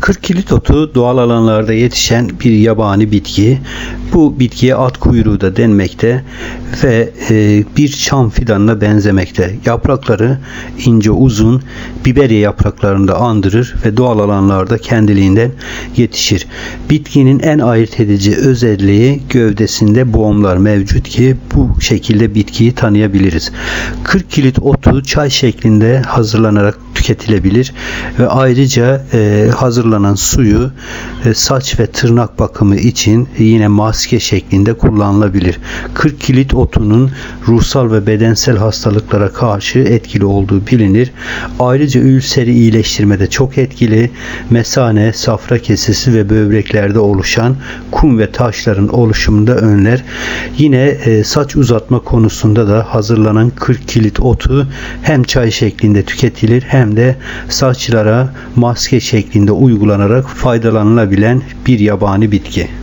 40 kilit otu doğal alanlarda yetişen bir yabani bitki. Bu bitkiye at kuyruğu da denmekte ve e, bir çam fidanına benzemekte. Yaprakları ince uzun biberiye yapraklarında andırır ve doğal alanlarda kendiliğinden yetişir. Bitkinin en ayırt edici özelliği gövdesinde boğumlar mevcut ki bu şekilde bitkiyi tanıyabiliriz. 40 kilit otu çay şeklinde hazırlanarak tüketilebilir ve ayrıca e, hazırlanan suyu e, saç ve tırnak bakımı için yine maske şeklinde kullanılabilir. 40 kilit otunun ruhsal ve bedensel hastalıklara karşı etkili olduğu bilinir. Ayrıca ülseri iyileştirmede çok etkili. Mesane, safra kesesi ve böbreklerde oluşan kum ve taşların oluşumunda önler. Yine e, saç uzatma konusunda da hazırlanan 40 kilit otu hem çay şeklinde tüketilir hem de saçlara maske şeklinde uygulanarak faydalanılabilen bir yabani bitki.